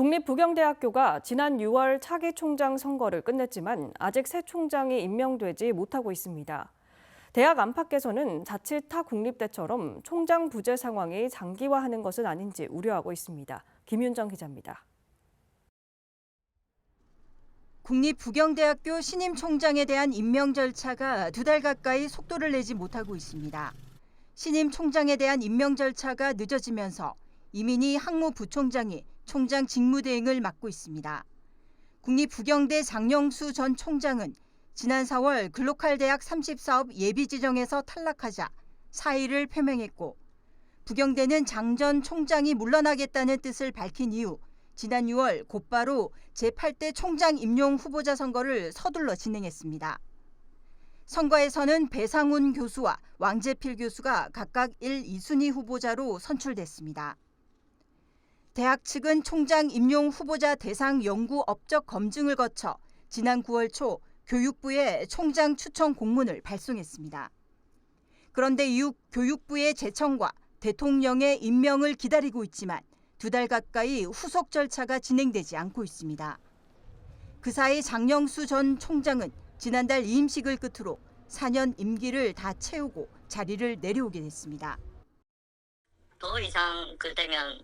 국립부경대학교가 지난 6월 차기 총장 선거를 끝냈지만 아직 새 총장이 임명되지 못하고 있습니다. 대학 안팎에서는 자칫 타 국립대처럼 총장 부재 상황이 장기화하는 것은 아닌지 우려하고 있습니다. 김윤정 기자입니다. 국립부경대학교 신임 총장에 대한 임명 절차가 두 달 가까이 속도를 내지 못하고 있습니다. 신임 총장에 대한 임명 절차가 늦어지면서 이민희 항무부총장이 총장 직무대행을 맡고 있습니다. 국립부경대 장영수 전 총장은 지난 4월 글로컬 대학 30사업 예비 지정에서 탈락하자 사의를 표명했고 부경대는 장 전 총장이 물러나겠다는 뜻을 밝힌 이후 지난 6월 곧바로 제8대 총장 임용 후보자 선거를 서둘러 진행했습니다. 선거에서는 배상훈 교수와 왕재필 교수가 각각 1, 2순위 후보자로 선출됐습니다. 대학 측은 총장 임용 후보자 대상 연구 업적 검증을 거쳐 지난 9월 초 교육부에 총장 추천 공문을 발송했습니다. 그런데 이후 교육부의 제청과 대통령의 임명을 기다리고 있지만 두 달 가까이 후속 절차가 진행되지 않고 있습니다. 그 사이 장영수 전 총장은 지난달 이임식을 끝으로 4년 임기를 다 채우고 자리를 내려오게 됐습니다. 더 이상 그 되면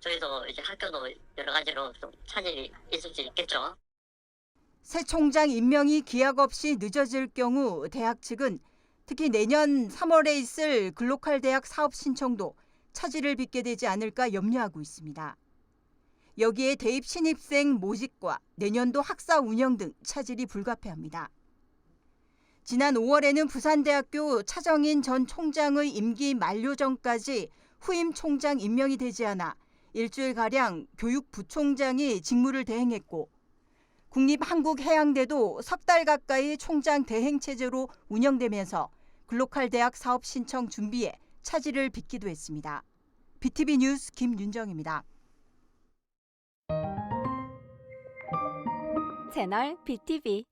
저희도 이제 학교도 여러 가지로 좀 차질이 있을 수 있겠죠. 새 총장 임명이 기약 없이 늦어질 경우 대학 측은 특히 내년 3월에 있을 글로컬 대학 사업 신청도 차질을 빚게 되지 않을까 염려하고 있습니다. 여기에 대입 신입생 모집과 내년도 학사 운영 등 차질이 불가피합니다. 지난 5월에는 부산대학교 차정인 전 총장의 임기 만료 전까지 후임 총장 임명이 되지 않아 일주일가량 교육부총장이 직무를 대행했고 국립한국해양대도 석 달 가까이 총장 대행 체제로 운영되면서 글로컬 대학 사업 신청 준비에 차질을 빚기도 했습니다. BTV 뉴스 김윤정입니다. 채널 BTV